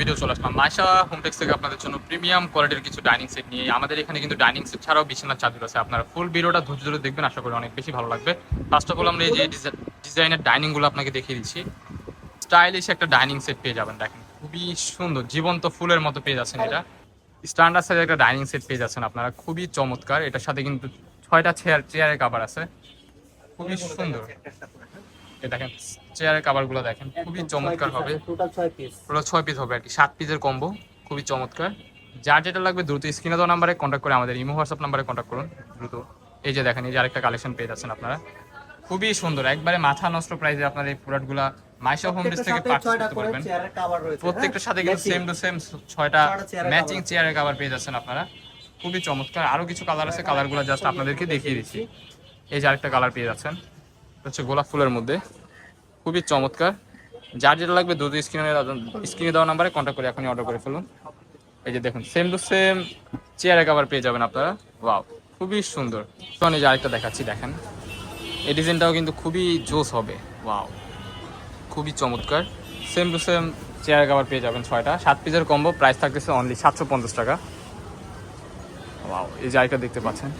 Video চলে মাইশা। থেকে আপনাদের জন্য প্রিমিয়াম কোয়ালিটির কিছু ডাইনিং সেট আমাদের এখানে কিন্তু ডাইনিং সেট ছাড়াও চাদর আছে। ফুল দেখবেন, আশা করি অনেক বেশি ভালো লাগবে। আপনাকে দেখিয়ে দিচ্ছি। স্টাইলিশ একটা ডাইনিং সেট পেয়ে যাবেন, দেখেন। খুবই সুন্দর, জীবন্ত ফুলের মতো পেয়ে যাচ্ছেন এটা। স্ট্যান্ডার্ড সাইজের একটা ডাইনিং সেট পেয়ে যাচ্ছেন আপনারা। খুবই চমৎকার। এটার সাথে কিন্তু ছয়টা চেয়ার চেয়ারের কাভার আছে। খুবই সুন্দর। দেখেন চেয়ারের কাভারগুলো দেখেন খুবই চমৎকার হবে। টোটাল ছয় পিস হবে আর কি সাত পিসের কম্বো খুবই চমৎকার। যার যেটা লাগবে দ্রুত স্ক্রিনে দেওয়া নাম্বারে কন্ট্যাক্ট করে আমাদের ইমো হোয়াটসঅ্যাপ নাম্বারে কন্ট্যাক্ট করুন দ্রুত। এই যে দেখেন এই যে আরেকটা কালেকশন পেয়ে যাচ্ছেন আপনারা। খুবই সুন্দর একবারে মাথা নষ্ট প্রাইসে আপনার এই প্রোডাক্টগুলো মাইশা হোম ডিস থেকে পারচেজ করতে পারবেন প্রত্যেকটার সাথে কিন্তু সেম টু সেম ছয়টা ম্যাচিং চেয়ারের কাভার পেয়ে যাচ্ছেন আপনারা। খুবই চমৎকার আরও কিছু কালার আছে কালারগুলো জাস্ট আপনাদেরকে দেখিয়ে দিচ্ছি। এই যে আরেকটা কালার পেয়ে যাচ্ছেন। হচ্ছে গোলাপ ফুলের মধ্যে। খুবই চমৎকার। যার যেটা লাগবে দ্রুত স্ক্রিনে স্ক্রিনে দেওয়া নাম্বারে কন্ট্যাক্ট করে এখনই অর্ডার করে ফেলুন। এই যে দেখুন সেম টু সেম চেয়ারের কাভার পেয়ে যাবেন আপনারা। ওয়াও খুবই সুন্দর। তো আমি যে আরেকটা দেখাচ্ছি, দেখেন। এই ডিজাইনটাও কিন্তু খুবই জোস হবে। ওয়াও খুবই চমৎকার। Same to same chair cover পেয়ে যাবেন ছয়টা। সাত পিসের কম্বো প্রাইস থাকতেছে অনলি সাতশো পঞ্চাশ টাকা। ওয়াও এই আরেকটা দেখতে পাচ্ছেন।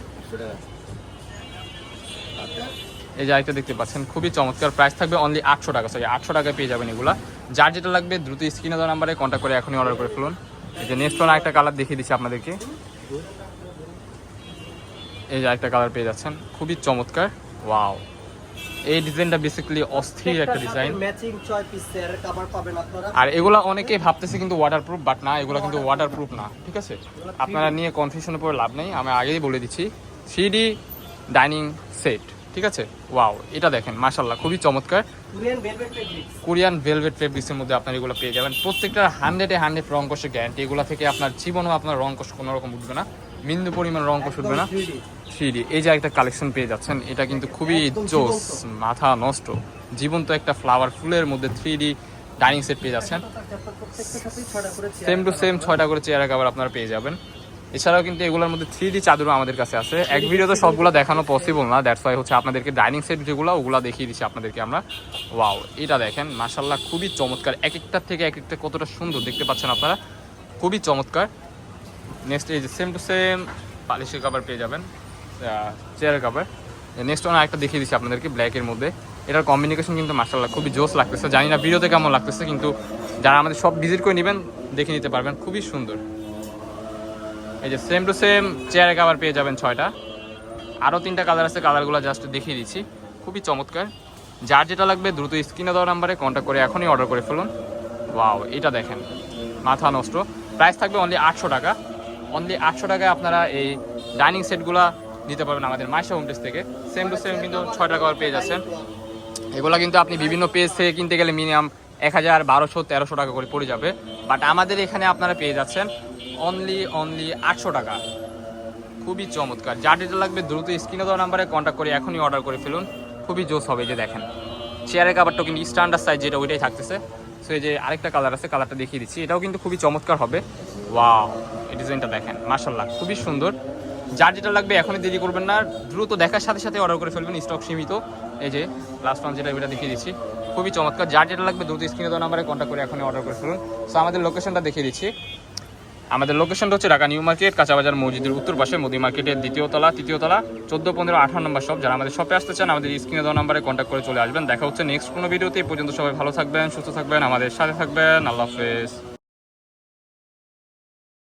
এই যে আরেকটা দেখতে পাচ্ছেন খুবই চমৎকার প্রাইস থাকবে অনলি আটশো টাকা সরি আটশো টাকায় পেয়ে যাবেন এগুলা। যার যেটা লাগবে দ্রুত স্ক্রিনে দেওয়া নাম্বারে কন্ট্যাক্ট করে এখনই অর্ডার করে ফেলুন। এই যে নেক্সট ওয়ান আরেকটা কালার দেখিয়ে দিচ্ছি আপনাদেরকে। এই যে আরেকটা কালার পেয়ে যাচ্ছেন খুবই চমৎকার ওয়াও এই ডিজাইনটা বেসিক্যালি অস্থির একটা ডিজাইন ম্যাচিং ছয় পিস চেয়ারের কভার পাবেন আপনারা। আর এগুলা অনেকেই ভাবতেছে কিন্তু ওয়াটার প্রুফ বাট না এগুলো কিন্তু ওয়াটার প্রুফ না ঠিক আছে? আপনারা নিয়ে কনফিউশনের পরে লাভ নেই আমি আগেই বলে দিচ্ছি। থ্রি ডাইনিং সেট ঠিক আছে? ওয়াও এটা দেখেন মাশাল্লাহ খুবই চমৎকার। কোরিয়ান ভেলভেট ফেব্রিক্সের মধ্যে আপনার এগুলো পেয়ে যাবেন। প্রত্যেকটা হান্ড্রেডে হান্ড্রেড রং কষে গ্যারান্টি এগুলো থেকে আপনার জীবনেও আপনার রং কষ কোনো রকম উঠবে না। বিন্দু পরিমাণ রং কষ উঠবে না। থ্রি এই যে একটা কালেকশন পেয়ে যাচ্ছেন এটা কিন্তু খুবই জোস মাথা নষ্ট। জীবন্ত একটা ফ্লাওয়ার ফুলের মধ্যে থ্রি ডি ডাইনিং সেট পেয়ে যাচ্ছেন। সেম টু সেম ছয়টা করে চেয়ার কাভার আপনারা পেয়ে যাবেন। এছাড়াও কিন্তু এগুলোর মধ্যে থ্রি ডি চাদরও আমাদের কাছে আছে। এক ভিডিওতে সবগুলো দেখানো পসিবল না দ্যাটস ওয়াই হচ্ছে আপনাদেরকে ডাইনিং সেট যেগুলো, ওগুলো দেখিয়ে দিচ্ছি আপনাদেরকে আমরা। ওয়াও এটা দেখেন মাশাল্লাহ খুবই চমৎকার। এক একটার থেকে এক একটা কতটা সুন্দর দেখতে পাচ্ছেন আপনারা। খুবই চমৎকার। নেক্সট এই যে সেম টু সেম পালিশের কাভার পেয়ে যাবেন চেয়ারের কাভার নেক্সট ওয়ান আরেকটা দেখিয়ে দিচ্ছি আপনাদেরকে ব্ল্যাকের মধ্যে। এটার কম্বিনেশন কিন্তু মাশাল্লাহ খুবই জোস লাগতেছে। জানি না ভিডিওতে কেমন লাগতেছে, কিন্তু যারা আমাদের সব ভিজিট করে নেবেন, দেখে নিতে পারবেন। খুবই সুন্দর। এই যে সেম টু সেম চেয়ারে কাভার পেয়ে যাবেন ছয়টা। আরও তিনটা কালার আছে কালারগুলো জাস্ট দেখিয়ে দিচ্ছি। খুবই চমৎকার। যার যেটা লাগবে দ্রুত স্ক্রিনে দেওয়া নাম্বারে কন্ট্যাক্ট করে এখনই অর্ডার করে ফেলুন। ওয়াও এটা দেখেন। মাথা নষ্ট। প্রাইস থাকবে অনলি আটশো টাকা। অনলি আটশো টাকায় আপনারা এই ডাইনিং সেটগুলো নিতে পারবেন আমাদের মাইশা হোম থেকে। সেম টু সেম কিন্তু ছয়টা কাভার পেয়ে যাচ্ছেন। এগুলো কিন্তু আপনি বিভিন্ন পেজ থেকে কিনতে গেলে মিনিমাম এক হাজার বারোশো, তেরোশো টাকা করে পড়ে যাবে। বাট আমাদের এখানে আপনারা পেয়ে যাচ্ছেন অনলি অনলি আটশো টাকা। খুবই চমৎকার। যার যেটা লাগবে দ্রুত স্ক্রিনে দেওয়া নাম্বারে কন্ট্যাক্ট করে এখনই অর্ডার করে ফেলুন। খুবই জোস হবে যে দেখেন। চেয়ারের কাভারটাও কিন্তু স্ট্যান্ডার্ড সাইজ যেটা ওইটাই থাকতেছে। সো এই যে আরেকটা কালার আছে কালারটা দেখিয়ে দিচ্ছি। এটাও কিন্তু খুবই চমৎকার হবে। ওয়াও এই ডিজাইনটা দেখেন মার্শাল্লাহ খুবই সুন্দর। যার যেটা লাগবে এখনই দেরি করবেন না। দ্রুত দেখার সাথে সাথে অর্ডার করে ফেলবেন স্টক সীমিত। এই যে লাস্ট ওয়ান যেটা, ওইটা দেখিয়ে দিচ্ছি। খুবই চমৎকার। যার যেটা লাগবে দ্রুত স্ক্রিনে দেওয়া নাম্বারে কন্ট্যাক্ট করে এখনই অর্ডার করে ফেলুন। সো আমাদের লোকেশনটা দেখিয়ে দিচ্ছি। আমাদের লোকেশনটা হচ্ছে ঢাকা নিউ মার্কেট, কাঁচাবাজার মসজিদের উত্তর পাশে মোদি মার্কেটের দ্বিতীয় তলা, তৃতীয় তলা, চোদ্দ পনেরো আঠারো নম্বর সব যারা আমাদের শপে আসতে চান, আমাদের স্ক্রিনে দেওয়া নাম্বারে কন্ট্যাক্ট করে চলে আসবেন। দেখা হচ্ছে নেক্সট কোনো ভিডিওতে পর্যন্ত সবাই ভালো থাকবেন, সুস্থ থাকবেন, আমাদের সাথে থাকবেন। আল্লাহ হাফেজ।